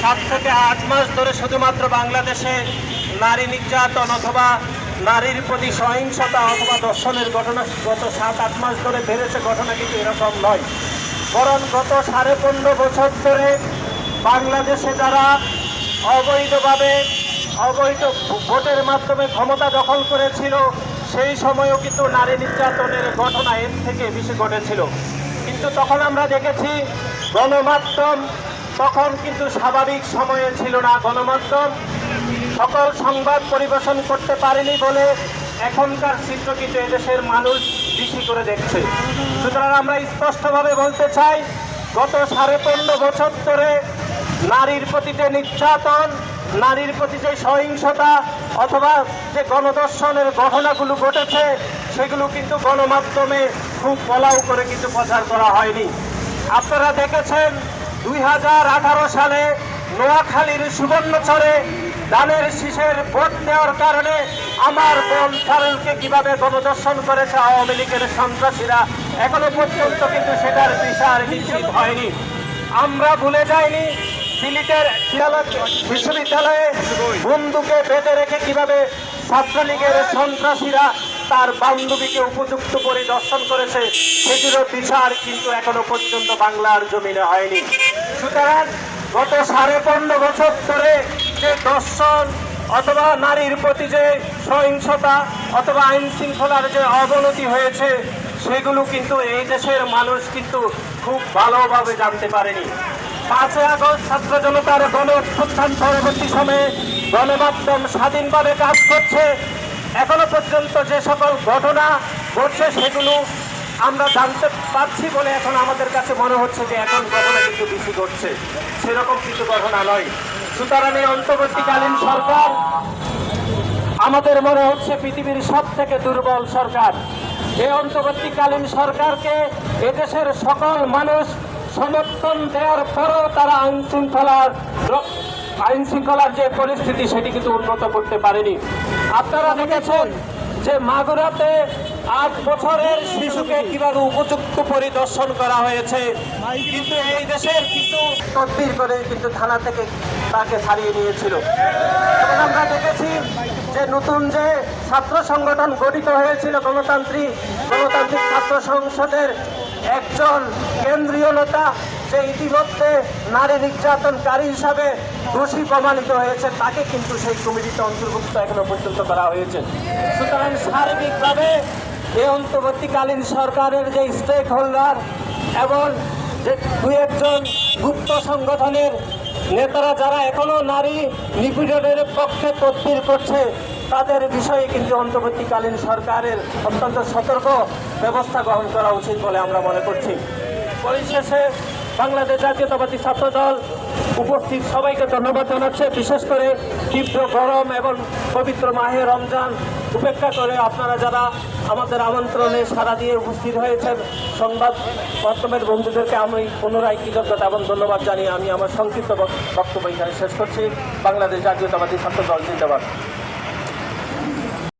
সাত থেকে আট মাস ধরে শুধুমাত্র বাংলাদেশে নারী নির্যাতন অথবা নারীর প্রতি সহিংসতা অথবা দর্শনের ঘটনা গত সাত, আট মাস ধরে বেড়েছে, ঘটনা কিন্তু এরকম নয়। বরং গত সাড়ে পনেরো বছর ধরে বাংলাদেশে যারা অবৈধভাবে অবৈধ ভোটের মাধ্যমে ক্ষমতা দখল করেছিল, সেই সময়ও কিন্তু নারী নির্যাতনের ঘটনা এর থেকে বেশি ঘটেছিল। কিন্তু তখন আমরা দেখেছি গণমাধ্যম তখন কিন্তু স্বাভাবিক সময়ে ছিল না গণমাধ্যম। সকল সংবাদ পরিবেশন করতে পারেনি বলে এখনকার চিত্র কিন্তু এদেশের মানুষ বেশি করে দেখছে। সুতরাং আমরা স্পষ্টভাবে বলতে চাই, গত সাড়ে পনেরো বছর ধরে নারীর প্রতি যে নির্যাতন, নারীর প্রতি যে সহিংসতা অথবা যে গণদর্শনের ঘটনাগুলো ঘটেছে, সেগুলো কিন্তু গণমাধ্যমে খুব পলাও করে কিন্তু প্রচার করা হয়নি। আপনারা দেখেছেন দুই হাজার আঠারো সালে নোয়াখালীর সুবর্ণচরে ধানের শীষের ভোট দেওয়ার কারণে আমার বোন ফারুলকে কীভাবে গণদর্শন করেছে আওয়ামী লীগের সন্ত্রাসীরা, এখনও পর্যন্ত কিন্তু সেটার বিচার নিশ্চিত হয়নি। আমরা ভুলে যাইনি, সিলেটের বিশ্ববিদ্যালয়ে বন্ধুকে বেঁধে রেখে কীভাবে ছাত্রলীগের সন্ত্রাসীরা তার বান্ধবীকে উপযুক্ত পরিদর্শন করেছে, সেটিরও বিচার কিন্তু এখনও পর্যন্ত বাংলার জমিনে হয়নি। সুতরাং গত সাড়ে পনেরো বছর ধরে যে দর্শন অথবা নারীর প্রতি যে সহিংসতা অথবা আইন শৃঙ্খলার যে অবনতি হয়েছে, সেগুলো কিন্তু এই দেশের মানুষ কিন্তু খুব ভালোভাবে জানতে পারেনি। পাঁচই আগস্ট ছাত্র জনতার গণ অভ্যুত্থান পরবর্তী সময়ে গণমাধ্যম স্বাধীনভাবে কাজ করছে। এখনও পর্যন্ত যে সকল ঘটনা ঘটছে, সেগুলো আমরা জানতে পারছি বলে এখন আমাদের কাছে মনে হচ্ছে যে এখন ঘটনা কিন্তু বেশি ঘটছে। সেরকম কিছু ঘটনা নয়। সুতরাং এই অন্তর্বর্তীকালীন সরকার, আমাদের মনে হচ্ছে পৃথিবীর সব থেকে দুর্বল সরকার। এই অন্তর্বর্তীকালীন সরকারকে এদেশের সকল মানুষ সমর্থন দেওয়ার পরও তারা আইন শৃঙ্খলার আইন শৃঙ্খলার যে পরিস্থিতি, সেটি কিন্তু উন্নত করতে পারেনি। আপনারা দেখেছেন যে মাগুরাতে আট বছরের শিশুকে কীভাবে উপযুক্ত পরিদর্শন করা হয়েছে? কিন্তু এই দেশের কিছু তদবির করে কিন্তু থানা থেকে তাকে ছাড়িয়ে নিয়েছিল। আমরা দেখেছি যে নতুন যে ছাত্র সংগঠন গঠিত হয়েছিল গণতান্ত্রিক গণতান্ত্রিক ছাত্র সংসদের একজন কেন্দ্রীয় নেতা যে ইতিমধ্যে নারী নির্যাতনকারী হিসাবে দোষী প্রমাণিত হয়েছে, তাকে কিন্তু সেই কমিটিতে অন্তর্ভুক্ত এখনও পর্যন্ত করা হয়েছে। সুতরাং সার্বিকভাবে এই অন্তর্বর্তীকালীন সরকারের যে স্টেক হোল্ডার এবং যে দু একজন গুপ্ত সংগঠনের নেতারা, যারা এখনও নারী নিপীড়নের পক্ষে তদবির করছে তাদের বিষয়ে কিন্তু অন্তর্বর্তীকালীন সরকারের অত্যন্ত সতর্ক ব্যবস্থা গ্রহণ করা উচিত বলে আমরা মনে করছি। পরিশেষে বাংলাদেশ জাতীয়তাবাদী ছাত্র দল উপস্থিত সবাইকে ধন্যবাদ জানাচ্ছে। বিশেষ করে তীব্র গরম এবং পবিত্র মাহে রমজান উপেক্ষা করে আপনারা যারা আমাদের আমন্ত্রণে সারা দিয়ে উপস্থিত হয়েছেন, সংবাদ মাধ্যমের বন্ধুদেরকে আমি পুনরায় কৃতজ্ঞতা এবং ধন্যবাদ জানিয়ে আমি আমার সংক্ষিপ্ত বক্তব্য এখানে শেষ করছি। বাংলাদেশ জাতীয়তাবাদী ছাত্র দল জিন্দাবাদ।